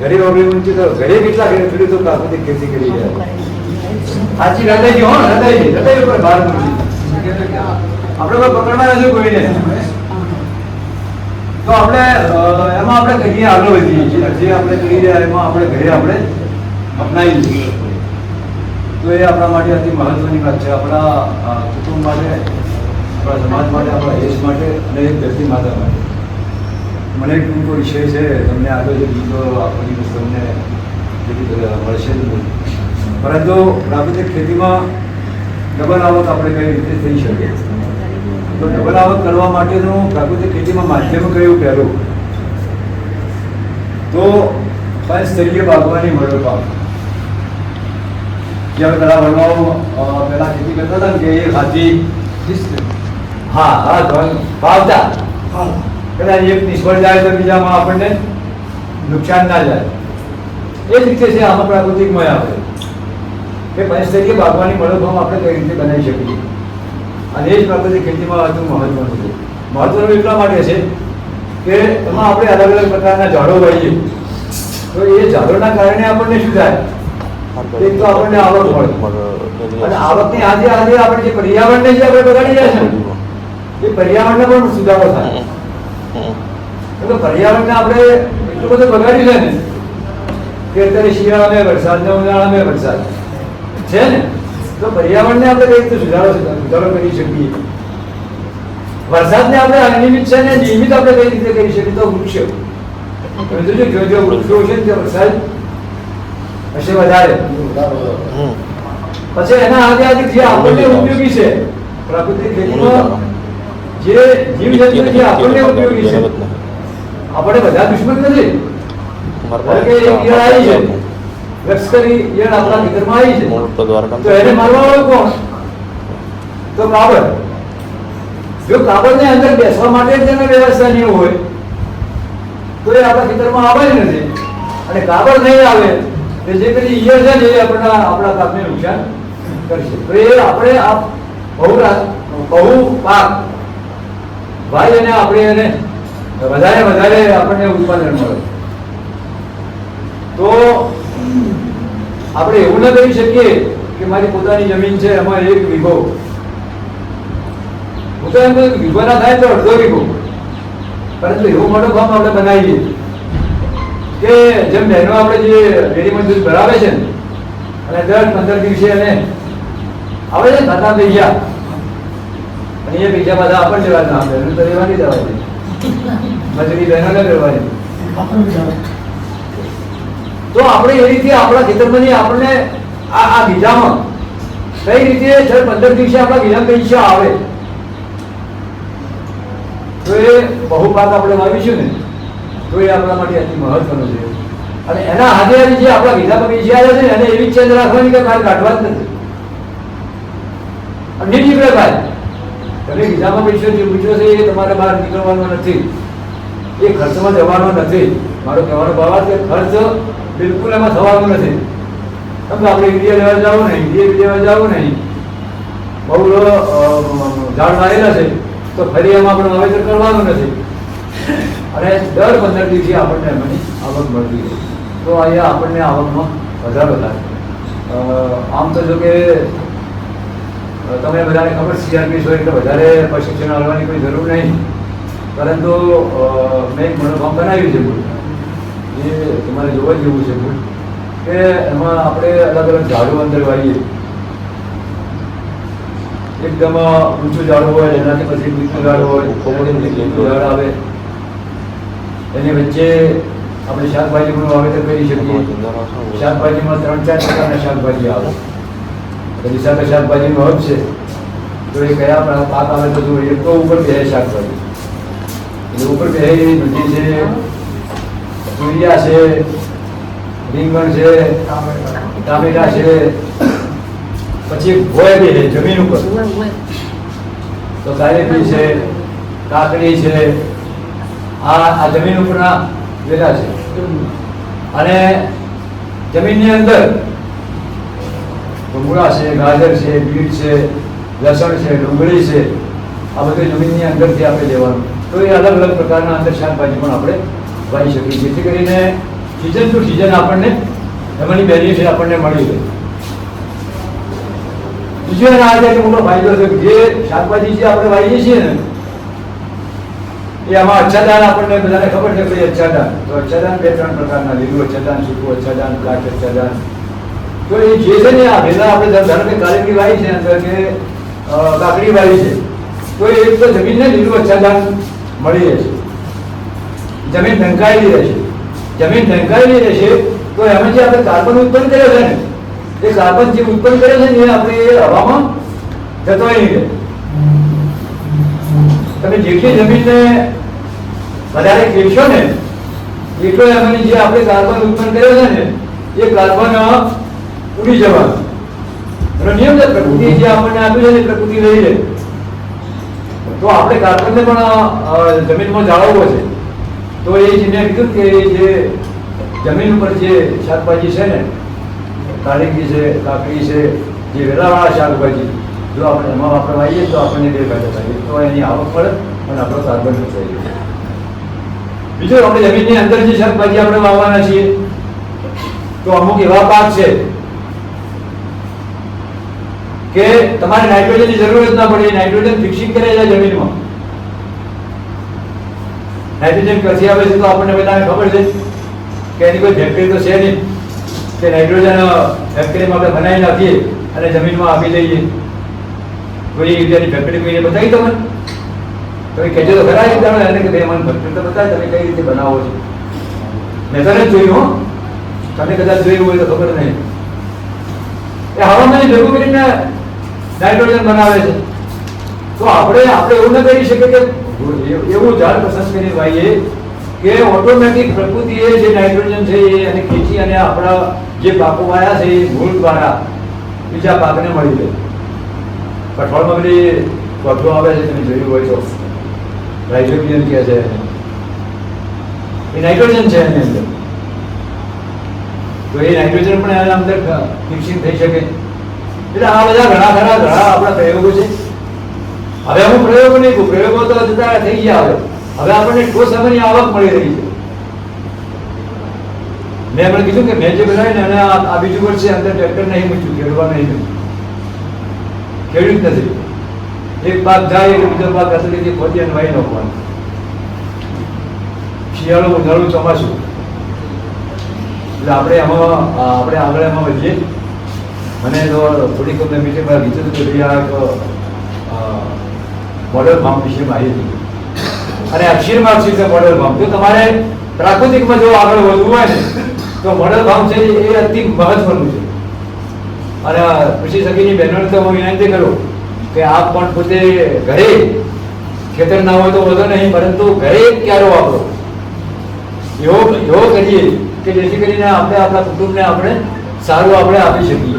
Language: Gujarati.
ગરીબ અભિમંત્રી તો ઘરે કેટલા ખેડૂતો પ્રાકૃતિક ખેતી કરી છે. સાચી હૃદયજી હો હૃદયજી હૃદય ઉપર ભાર મૂકી આપણે કોઈ પકડવા નથી કોઈને? તો આપણે એમાં આપણે કહીએ આગળ વધીએ છીએ. જે આપણે કહી રહ્યા એમાં આપણે ઘરે આપણે અપનાવી લઈએ. તો એ આપણા માટે અતિ મહત્વની વાત છે. આપણા કુટુંબ માટે, આપણા સમાજ માટે, આપણા દેશ માટે અને એક ધરતી માતા માટે. મને ટૂંકો વિષય છે તમને આગળ જે ગીતો આખો દિવસ તમને મળશે જ નહીં. પરંતુ પ્રાકૃતિક ખેતીમાં ડબલ આવક આપણે કઈ રીતે થઈ શકે તો ડબલ આવક કરવા માટેનું પ્રાકૃતિક ખેતીમાં માધ્યમ કયું પહેલું તો પંચસ્તરીય બાગવાની મળોપાક જ્યારે પેલા વડવાઓ પેલા ખેતી કરતા હતા ને કે એ હાથી હા હા ભાવતા કદાચ એક નિષ્ફળ જાય તો બીજામાં આપણને નુકસાન ના જાય. એ જ રીતે છે આમાં પ્રાકૃતિકમાં આપણે કે પંચસ્તરીય બાગવાની મનોભાવ આપણે કઈ રીતે બનાવી શકીએ? અને એ જ પ્રાકૃતિક ખેતીમાં હજુ મહત્વનું છે. મહત્વનું એટલા માટે છે કે એમાં આપણે અલગ અલગ પ્રકારના ઝાડો વાવીએ. તો એ ઝાડોના કારણે આપણને શું થાય? એક તો આપણને આવક મળે. અને આવકની આજે આજે આપણે જે પર્યાવરણને જે આપણે બગાડી રહ્યા છે એ પર્યાવરણને પણ સુધારો થાય. એટલે પર્યાવરણને આપણે એટલું બધું બગાડી લે ને કે અત્યારે શિયાળામાં વરસાદ ને ઉનાળામાં વરસાદ. છે ને? તો પર્યાવરણને આપણે કઈ રીતે સુધારો સુધારો કરી શકીએ? વરસાદને આપણે અનિયમિત છે ને નિયમિત આપણે કઈ રીતે કરી શકીએ તો વૃક્ષો. જોજો જો જો વૃક્ષો છે ને વરસાદ હશે વધારે. પછી એના આજે આજે જે આપણને ઉપયોગી છે પ્રાકૃતિક ખેતીમાં જે જીવજંતુ જે આપણને ઉપયોગી છે. આપણે બધા દુશ્મન નથી. કે ઈયળ આવી છે લશ્કરી ઈયળ આપણા ખેતરમાં આવી છે. તો એને મારવા વાળો કોણ? તો કાબર. જો કાબરને અંદર બેસવા માટે જ એને વ્યવસ્થા નહીં હોય તો એ આપણા ખેતરમાં આવે નથી. અને કાબર નહીં આવે તો જે પેલી ઈયળ છે ને એ આપણા આપણા પાકને નુકસાન કરશે. તો એ આપણે આ બહુ બહુ પાક ભાઈ અને આપણે એને વધારે વધારે આપણને ઉત્પાદન મળે. તો આપણે એવું ન કહી શકીએ કે મારી પોતાની જમીન છે, એમાં એક વીઘો. હું તો એમ કહું વીઘો ના થાય તો અડધો વીઘો. પરંતુ એવો મોટો ફોર્મ આપણે બનાવીએ કે જેમ બહેનો આપણે જે રેડીમેડ દૂધ ભરાવે છે ને, અને દર પંદર દિવસે એને આવે છે ને થઈ પૈસા અને પૈસા પાછા આપણને લેવાના બહેનો તો લેવાની જવાની મજૂરી બહેનોને દે તો આપણે એ રીતે આપણા ખેતરમાંથી આપણને આ આ બીજામાં કઈ રીતે દર પંદર દિવસે આપણા બીજા પૈસા આવે? તો એ બહુ પાક આપણે વાવીશું ને, તો એ આપણા માટે અતિ મહત્વનું છે. અને એના હાથે જે આપણા બીજા પૈસા આવે છે ને, એને એવી ચેન્જ રાખવાની કે કાઢ કાઢવા જ નથી. અને નહીં તમે પૈસો જે પૂછ્યો છે એ તમારે બહાર નીકળવાનો નથી. એ ખર્ચમાં જવાનો નથી. મારો કહેવાનો ભાવ છે, ખર્ચ બિલકુલ એમાં થવાનો નથી. તમે આપણે ઇન્ડિયા લેવા જાવ નહીં ઇન્ડિયા લેવા જાવ નહીં બહુ ઝાડ મારેલા છે, તો ફરી એમાં આપણે વાવેતર કરવાનું નથી. અને દર પંદર દિવસે આપણને એમની આવક મળતી હોય. તો અહીંયા આપણને આવકમાં વધારો થાય. આમ તો જો કે તમને બધાને ખબર સીઆરપી હોય એટલે વધારે પ્રશિક્ષણ આવવાની કોઈ જરૂર નહીં. પરંતુ મેં એક મનોભાવ બનાવ્યું છે ભૂલ. એ તમારે જોવા જેવું છે ભૂલ. કે એમાં આપણે અલગ અલગ ઝાડો અંદર વાવીએ. એકદમ ઊંચું ઝાડ હોય, એનાથી પછી નીચું ઝાડ હોય નીચું ઝાડ આવે. એની વચ્ચે આપણે શાકભાજીનું વાવેતર કરી શકીએ. શાકભાજીમાં ત્રણ ચાર પ્રકારના શાકભાજી આવે. પછી સામે શાકભાજીનો હબ છે. તો એ કયા પાક આવે તો એ તો ઉપર બે શાકભાજી. એટલે ઉપર બે દૂધી છે તુરિયા છે રીંગણ છે ટામેટા છે પછી ગોય બી છે જમીન ઉપર. તો કારેલી છે કાકડી છે આ આ જમીન ઉપરના વેલા છે. અને જમીનની અંદર મૂળા છે, ગાજર છે, બીટ છે, લસણ છે, ડુંગળી છે, આ બધું જમીનની અંદરથી આપણે લેવાનું. તો એ અલગ અલગ પ્રકારના અંદર શાકભાજી પણ આપણે વાવી શકીએ જેથી કરીને સિઝન ટુ સિઝન આપણને એમાંની બેનિફિટ આપણને મળી રહે. બીજો એના આજે મોટો ફાયદો છે જે શાકભાજી જે આપણે વાવીએ છીએ ને, એ આમાં અચ્છાદાન આપણને બધાને ખબર છે ભાઈ અચ્છાદાન તો અચ્છાદાન બે ત્રણ પ્રકારના લીલું અચ્છાદાન, સૂકું અચ્છાદાન, કાચ અચ્છાદાન તો એ જે છે ને આ ભેગા આપણે ધારો કે કારેલી વાવી છે અંદર કે કાકડી વાવી છે, તો એ તો જમીનને લીલું અચ્છાદાન મળી રહેશે જમીન ઢંકાયેલી રહેશે જમીન ઢંકાયેલી રહેશે તો એમાં જે આપણે કાર્બન ઉત્પન્ન કરે છે ને, એ કાર્બન જે ઉત્પન્ન કરે છે ને, એ આપણે એ હવામાં જતો નહીં રહે તમે જેટલી જમીનને વધારે ખેડશો ને, એટલો એમાંની જે આપણે કાર્બન ઉત્પન્ન કર્યો છે ને, એ કાર્બન ઉડી જવાનું. એનો નિયમ છે, પ્રકૃતિ જે આપણને આપ્યું છે પ્રકૃતિ રહી છે તો આપણે કાર્બનને પણ જમીનમાં જાળવવો છે. તો એ જ મેં કીધું કે જે જમીન ઉપર જે શાકભાજી છે ને કાળીકી છે, કાકડી છે, જે વેલાવાળા શાકભાજી, જો આપણે એમાં આપણે વાવીએ તો આપણને બે ફાયદા થાય. તો એની આવક પડે અને આપણો કાર્બન થઈ જાય. બીજું આપણે જમીનની અંદર જે શાકભાજી આપણે વાવવાના છીએ, તો અમુક એવા પાક છે કે તમારે નાઇટ્રોજનની જરૂર જ ના પડે નાઇટ્રોજન ફિક્સિંગ કરે છે જમીનમાં. નાઇટ્રોજન ક્યાંથી આવે છે તો આપણને બધાને ખબર છે કે એની કોઈ ફેક્ટરી તો છે નહીં, કે નાઇટ્રોજન ફેક્ટરીમાં આપણે બનાવી નાખીએ અને જમીનમાં આપી દઈએ. કોઈ એની ફેક્ટરી કોઈને બતાવી તમે તમે કહેજો તો ખરા એક જાણો એને કે ભાઈ મને ફેક્ટરી તો બતાવે, તમે કઈ રીતે બનાવો છો? મેં તો નથી જોયું, હો. તમે કદાચ જોયું હોય તો ખબર નહીં. એ હવામાન ભેગું કરીને નાઇટ્રોજન બનાવે છે. તો આપણે આપણે એવું ન કરી શકીએ કે એવું ઝાડ પસંદ કરી ભાઈએ કે ઓટોમેટિક પ્રકૃતિએ જે નાઇટ્રોજન છે એ અને ખેંચી અને આપણા જે પાકો વાયા છે એ ભૂલ દ્વારા બીજા પાકને મળી જાય કઠોળમાં બધી વધુ આવે છે, તમે જોયું હોય તો. રાઇઝોબિયન કહે છે. એ નાઇટ્રોજન છે એની અંદર. તો એ નાઇટ્રોજન પણ એના અંદર ફિક્સિંગ થઈ શકે. એટલે આ બધા ઘણા ઘણા ઘણા આપણા પ્રયોગો છે. હવે હું પ્રયોગો નહીં કહું પ્રયોગો તો જતા થઈ ગયા હવે. હવે આપણને ઠોસ સમયની આવક મળી રહી છે. મેં એમણે કીધું કે મેં જે બનાવી ને અને આ બીજું વર્ષે અંદર ટ્રેક્ટર નહીં મૂક્યું, ખેડવા નહીં મૂક્યું. ખેડ્યું જ નથી. એક પાક જાય એટલે બીજો પાક અસલીથી પહોંચી અને વાઈ નાખવાનો. શિયાળો ઉનાળું ચોમાસું. એટલે આપણે એમાં આપણે આગળ એમાં વધીએ. મને તો થોડીક મેં મીટિંગમાં કીધું હતું કે ભાઈ આ મોડલ ફાર્મ વિશે માહિતી અને અક્ષીરમાં અક્ષીર છે મોડલ ફાર્મ જો તમારે પ્રાકૃતિકમાં જો આગળ વધવું હોય ને, તો મોડલ ફાર્મ છે એ અતિ મહત્વનું છે. અને કૃષિ સખીની બહેનોને તો હું વિનંતી કરું કે આપ પણ પોતે ઘરે ખેતર ના હોય તો વધુ નહીં, પરંતુ ઘરે ક્યારો વાપરો. એવો એવો કરીએ કે જેથી કરીને આપણે આપણા કુટુંબને આપણે સારું આપણે આપી શકીએ.